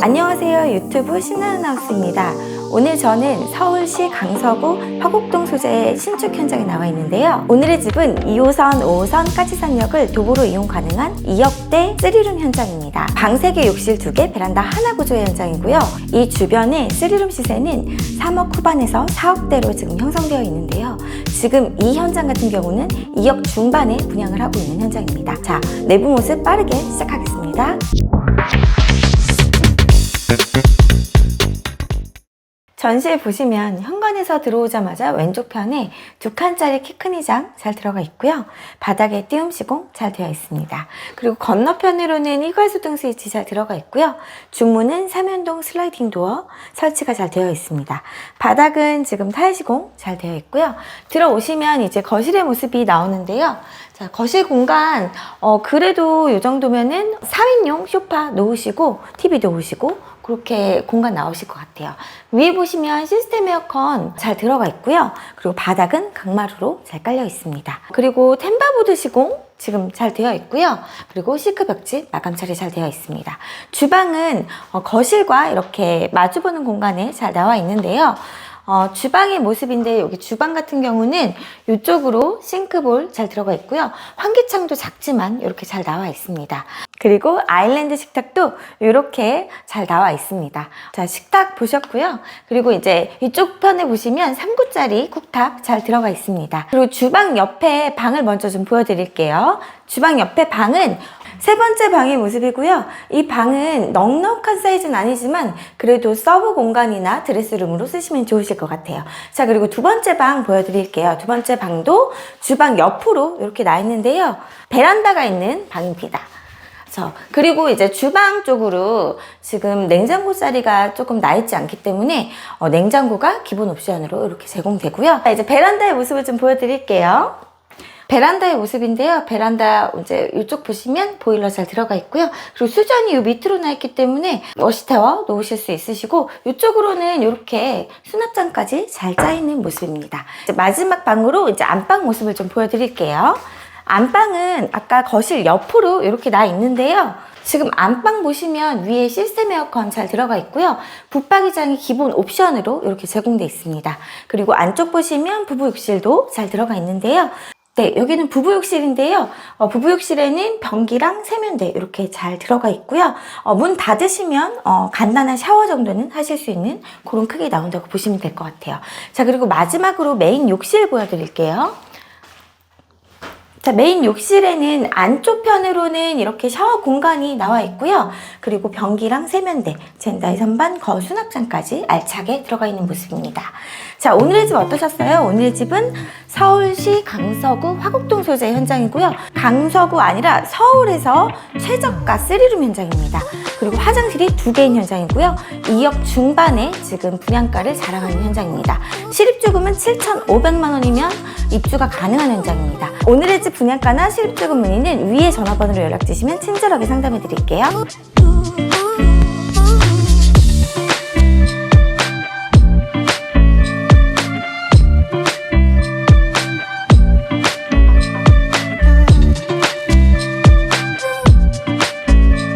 안녕하세요. 유튜브 신나는 하우스입니다. 오늘 저는 서울시 강서구 화곡동 소재의 신축 현장에 나와 있는데요. 오늘의 집은 2호선, 5호선 까지산역을 도보로 이용 가능한 2억대 3룸 현장입니다. 방 3개, 욕실 2개, 베란다 하나 구조의 현장이고요. 이 주변에 3룸 시세는 3억 후반에서 4억대로 지금 형성되어 있는데요. 지금 이 현장 같은 경우는 2억 중반에 분양을 하고 있는 현장입니다. 자, 내부 모습 빠르게 시작하겠습니다. 전시에 보시면 현관에서 들어오자마자 왼쪽 편에 두 칸짜리 키 큰 의장 잘 들어가 있고요. 바닥에 띄움 시공 잘 되어 있습니다. 그리고 건너편으로는 이괄수 등 스위치 잘 들어가 있고요. 중문은 삼연동 슬라이딩 도어 설치가 잘 되어 있습니다. 바닥은 지금 타일 시공 잘 되어 있고요. 들어오시면 이제 거실의 모습이 나오는데요. 자, 거실 공간, 어, 그래도 이 정도면은 4인용 소파 놓으시고, TV 놓으시고, 그렇게 공간 나오실 것 같아요. 위에 보시면 시스템 에어컨 잘 들어가 있고요. 그리고 바닥은 강마루로 잘 깔려 있습니다. 그리고 템바보드 시공 지금 잘 되어 있고요. 그리고 시크 벽지 마감 처리 잘 되어 있습니다. 주방은 어, 거실과 이렇게 마주보는 공간에 잘 나와 있는데요. 어, 주방의 모습인데 여기 주방 같은 경우는 이쪽으로 싱크볼 잘 들어가 있고요. 환기창도 작지만 이렇게 잘 나와 있습니다. 그리고 아일랜드 식탁도 이렇게 잘 나와 있습니다. 자, 식탁 보셨고요. 그리고 이제 이쪽 편에 보시면 3구짜리 쿡탑 잘 들어가 있습니다. 그리고 주방 옆에 방을 먼저 좀 보여드릴게요. 주방 옆에 방은 세 번째 방의 모습이고요. 이 방은 넉넉한 사이즈는 아니지만 그래도 서브 공간이나 드레스룸으로 쓰시면 좋으실 것 같아요. 자, 그리고 두 번째 방 보여드릴게요. 두 번째 방도 주방 옆으로 이렇게 나 있는데요. 베란다가 있는 방입니다. 그래서 그리고 이제 주방 쪽으로 지금 냉장고 자리가 조금 나 있지 않기 때문에 어, 냉장고가 기본 옵션으로 이렇게 제공되고요. 자, 이제 베란다의 모습을 좀 보여드릴게요. 베란다의 모습인데요. 베란다 이제 이쪽 보시면 보일러 잘 들어가 있고요. 그리고 수전이 이 밑으로 나 있기 때문에 워시타워 놓으실 수 있으시고 이쪽으로는 이렇게 수납장까지 잘짜 있는 모습입니다. 마지막 방으로 이제 안방 모습을 좀 보여드릴게요. 안방은 아까 거실 옆으로 이렇게 나 있는데요. 지금 안방 보시면 위에 시스템 에어컨 잘 들어가 있고요. 붙박이장이 기본 옵션으로 이렇게 제공되어 있습니다. 그리고 안쪽 보시면 부부 욕실도 잘 들어가 있는데요. 네, 여기는 부부욕실인데요. 어, 부부욕실에는 변기랑 세면대 이렇게 잘 들어가 있고요. 어, 문 닫으시면 어, 간단한 샤워 정도는 하실 수 있는 그런 크기 나온다고 보시면 될 것 같아요. 자, 그리고 마지막으로 메인 욕실 보여드릴게요. 자, 메인 욕실에는 안쪽 편으로는 이렇게 샤워 공간이 나와 있고요. 그리고 변기랑 세면대, 젠다이 선반, 거 수납장까지 알차게 들어가 있는 모습입니다. 자, 오늘의 집 어떠셨어요? 오늘의 집은 서울시 강서구 화곡동 소재 현장이고요. 강서구 아니라 서울에서 최저가 3룸 현장입니다. 그리고 화장실이 두 개인 현장이고요. 2억 중반에 지금 분양가를 자랑하는 현장입니다. 실입주금은 7,500만 원이면 입주가 가능한 현장입니다. 오늘의 집 분양가나 실입주 금 문의는 위에 전화번호로 연락 주시면 친절하게 상담해 드릴게요.